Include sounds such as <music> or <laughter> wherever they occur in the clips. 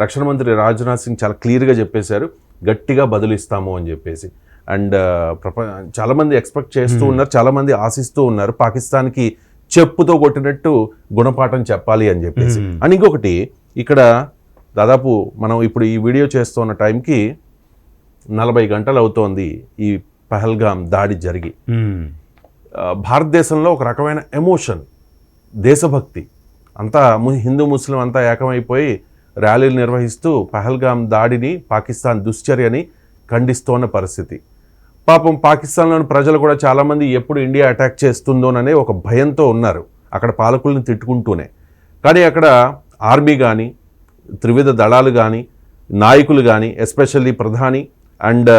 రక్షణ మంత్రి రాజ్నాథ్ సింగ్ చాలా క్లియర్గా చెప్పేశారు గట్టిగా బదులిస్తాము అని చెప్పేసి. అండ్ ప్రప చాలామంది ఎక్స్పెక్ట్ చేస్తూ ఉన్నారు చాలామంది ఆశిస్తూ ఉన్నారు పాకిస్తాన్కి చెప్పుతో కొట్టినట్టు గుణపాఠం చెప్పాలి అని చెప్పేసి. అండ్ ఇంకొకటి ఇక్కడ దాదాపు మనం ఇప్పుడు ఈ వీడియో చేస్తున్న టైంకి నలభై గంటలు అవుతోంది ఈ పహల్గామ్ దాడి జరిగి. ఆ, భారతదేశంలో ఒక రకమైన ఎమోషన్ దేశభక్తి. అంతా హిందూ ముస్లిం అంతా ఏకమైపోయి ర్యాలీలు నిర్వహిస్తూ పహల్గామ్ దాడిని పాకిస్తాన్ దుశ్చర్యని ఖండిస్తోన్న పరిస్థితి. పాపం పాకిస్తాన్లోని ప్రజలు కూడా చాలామంది ఎప్పుడు ఇండియా అటాక్ చేస్తుందోననే ఒక భయంతో ఉన్నారు. అక్కడ పాలకుల్ని తిట్టుకుంటూనే. కానీ అక్కడ ఆర్మీ కానీ త్రివిధ దళాలు కానీ నాయకులు కానీ ఎస్పెషల్లీ ప్రధాని and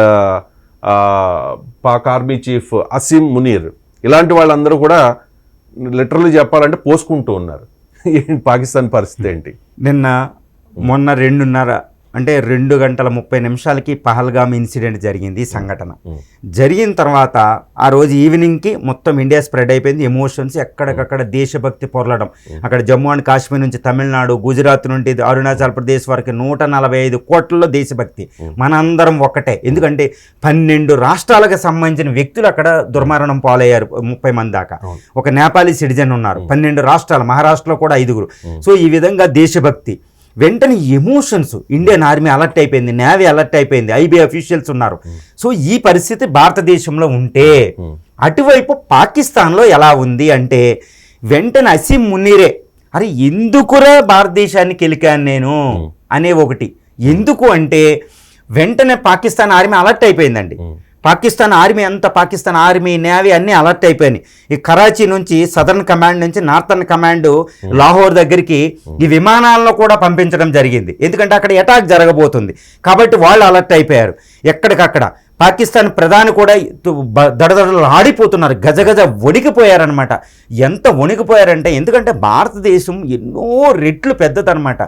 Pak army chief Asim Munir ఇలాంటి వాళ్ళందరూ కూడా లిటరల్లీ చెప్పాలంటే పోసుకుంటూ ఉన్నారు. <laughs> పాకిస్తాన్ పరిస్థితి ఏంటి? నిన్న మొన్న రెండున్నర అంటే రెండు గంటల ముప్పై నిమిషాలకి పహల్గామ్ ఇన్సిడెంట్ జరిగింది ఈ సంఘటన. జరిగిన తర్వాత ఆ రోజు ఈవినింగ్కి మొత్తం ఇండియా స్ప్రెడ్ అయిపోయింది ఎమోషన్స్ ఎక్కడికక్కడ దేశభక్తి పొరలడం. అక్కడ జమ్మూ అండ్ కాశ్మీర్ నుంచి తమిళనాడు గుజరాత్ నుండి అరుణాచల్ ప్రదేశ్ వరకు నూట నలభై ఐదు కోట్లలో దేశభక్తి. మనందరం ఒక్కటే. ఎందుకంటే పన్నెండు రాష్ట్రాలకు సంబంధించిన వ్యక్తులు అక్కడ దుర్మరణం పాలయ్యారు ముప్పై మంది దాకా. ఒక నేపాలీ సిటిజన్ ఉన్నారు. పన్నెండు రాష్ట్రాలు మహారాష్ట్రలో కూడా ఐదుగురు. సో ఈ విధంగా దేశభక్తి. వెంటనే ఎమోషన్స్ ఇండియన్ ఆర్మీ అలర్ట్ అయిపోయింది నేవీ అలర్ట్ అయిపోయింది ఐబీ అఫీషియల్స్ ఉన్నారు. సో ఈ పరిస్థితి భారతదేశంలో ఉంటే అటువైపు పాకిస్తాన్లో ఎలా ఉంది అంటే వెంటనే అసీం మున్నీరే అరే ఎందుకురా భారతదేశానికి వెళ్ళికాను నేను? అనే ఒకటి. ఎందుకు అంటే వెంటనే పాకిస్తాన్ ఆర్మీ అలర్ట్ అయిపోయిందండి. పాకిస్తాన్ ఆర్మీ అంతా పాకిస్తాన్ ఆర్మీ నేవీ అన్నీ అలర్ట్ అయిపోయినాయి. ఈ కరాచీ నుంచి సదర్న్ కమాండ్ నుంచి నార్థన్ కమాండ్ లాహోర్ దగ్గరికి ఈ విమానాలను కూడా పంపించడం జరిగింది. ఎందుకంటే అక్కడ అటాక్ జరగబోతుంది. కాబట్టి వాళ్ళు అలర్ట్ అయిపోయారు. ఎక్కడికక్కడ. పాకిస్తాన్ ప్రధాని కూడా దడదడలు ఆడిపోతున్నారు. గజగజ వణికిపోయారనమాట ఎంత వణికిపోయారంటే ఎందుకంటే భారతదేశం ఎన్నో రెట్లు పెద్దదనమాట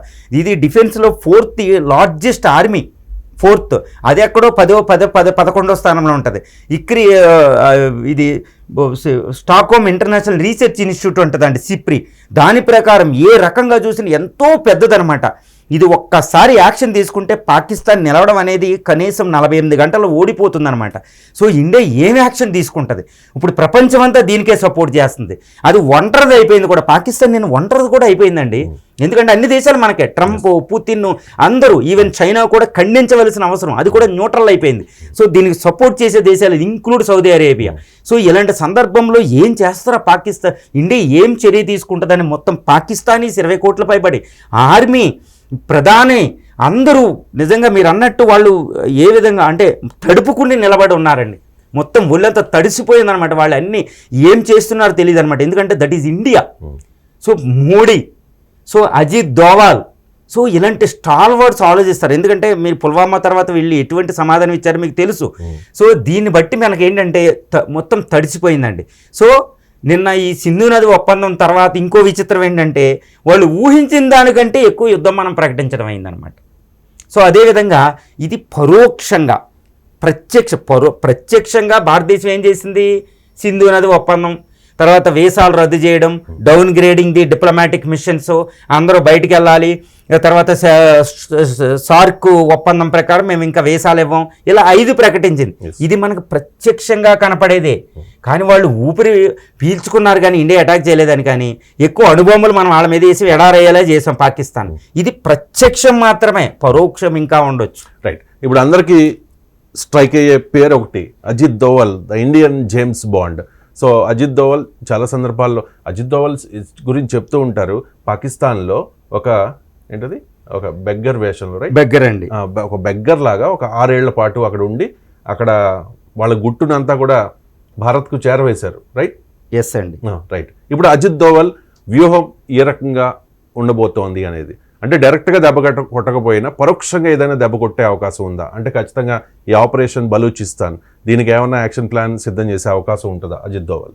ఇది డిఫెన్స్లో ఫోర్త్ లార్జెస్ట్ ఆర్మీ ఫోర్త్ అది ఎక్కడో పదో పదో పద పదకొండో స్థానంలో ఉంటుంది. ఇక్రి ఇది స్టాక్హోమ్ ఇంటర్నేషనల్ రీసెర్చ్ ఇన్స్టిట్యూట్ ఉంటుందండి సిప్రి. దాని ప్రకారం ఏ రకంగా చూసినా ఎంతో పెద్దదనమాట. ఇది ఒక్కసారి యాక్షన్ తీసుకుంటే పాకిస్తాన్ నిలవడం అనేది కనీసం నలభై ఎనిమిది గంటలు ఓడిపోతుందన్నమాట. సో ఇండియా ఏం యాక్షన్ తీసుకుంటుంది? ఇప్పుడు ప్రపంచం అంతా దీనికే సపోర్ట్ చేస్తుంది. అది ఒంటరిది అయిపోయింది కూడా. పాకిస్తాన్ నేను ఒంటరిది కూడా అయిపోయిందండి. ఎందుకంటే అన్ని దేశాలు మనకే. ట్రంప్ పుతిన్ అందరూ ఈవెన్ చైనా కూడా ఖండించవలసిన అవసరం. అది కూడా న్యూట్రల్ అయిపోయింది. సో దీనికి సపోర్ట్ చేసే దేశాలు ఇంక్లూడ్ సౌదీ అరేబియా. సో ఇలాంటి సందర్భంలో ఏం చేస్తారా పాకిస్తాన్ ఇండియా ఏం చర్య తీసుకుంటుందని మొత్తం పాకిస్తానీస్ ఇరవై కోట్ల పైబడి. ఆర్మీ ప్రధాని అందరూ నిజంగా మీరు అన్నట్టు వాళ్ళు ఏ విధంగా అంటే తడుపుకుని నిలబడి ఉన్నారండి. మొత్తం ఒళ్ళంతా తడిసిపోయిందనమాట వాళ్ళు అన్నీ ఏం చేస్తున్నారో తెలియదు అనమాట ఎందుకంటే that is India. So Modi so Ajit Doval so ఇలాంటి స్టాల్ వర్డ్స్ ఆలోచిస్తారు. ఎందుకంటే మీరు పుల్వామా తర్వాత వెళ్ళి ఎటువంటి సమాధానం ఇచ్చారో మీకు తెలుసు. సో దీన్ని బట్టి మనకి ఏంటంటే మొత్తం తడిసిపోయిందండి. సో నిన్న ఈ సింధు నది ఒప్పందం తర్వాత ఇంకో విచిత్రం ఏంటంటే వాళ్ళు ఊహించిన దానికంటే ఎక్కువ యుద్ధం మనం ప్రకటించడం అయిందనమాట సో అదేవిధంగా ఇది పరోక్షంగా ప్రత్యక్ష పరో ప్రత్యక్షంగా భారతదేశం ఏం చేసింది? సింధు నది ఒప్పందం తర్వాత వీసాలు రద్దు చేయడం downgrading the diplomatic missions అందరూ బయటికి వెళ్ళాలి. తర్వాత సార్క్ ఒప్పందం ప్రకారం మేము ఇంకా వీసాలు ఇవ్వం. ఇలా ఐదు ప్రకటించింది. ఇది మనకు ప్రత్యక్షంగా కనపడేదే. కానీ వాళ్ళు ఊపిరి పీల్చుకున్నారు కానీ ఇండియా అటాక్ చేయలేదని కానీ ఎక్కువ అణుబొమ్మలు మనం వాళ్ళ మీద వేసి ఎడారయ్యేలా చేసాం పాకిస్తాన్. ఇది ప్రత్యక్షం మాత్రమే. పరోక్షం ఇంకా ఉండొచ్చు. రైట్ ఇప్పుడు అందరికీ స్ట్రైక్ అయ్యే పేరు ఒకటి. Ajit Doval the Indian James Bond. So Ajit Doval చాలా సందర్భాల్లో అజిత్ దోవల్ గురించి చెప్తూ ఉంటారు పాకిస్తాన్లో ఒక ఏంటది? ఒక బెగ్గర్ వేషంలో రైట్ బెగ్గర్ అండి. ఒక బెగ్గర్ లాగా ఒక ఆరేళ్ళ పాటు అక్కడ ఉండి అక్కడ వాళ్ళ గుట్టునంతా కూడా భారత్కు చేరవేశారు రైట్ ఎస్ అండి. రైట్ ఇప్పుడు అజిత్ దోవల్ వ్యూహం ఏ రకంగా ఉండబోతోంది అనేది? అంటే డైరెక్ట్గా దెబ్బ కట్ట కొట్టకపోయినా పరోక్షంగా ఏదైనా దెబ్బ కొట్టే అవకాశం ఉందా? అంటే ఖచ్చితంగా ఈ ఆపరేషన్ బలూచిస్తాన్ దీనికి ఏమైనా యాక్షన్ ప్లాన్ సిద్ధం చేసే అవకాశం ఉంటుందా? అజిత్ దోవల్.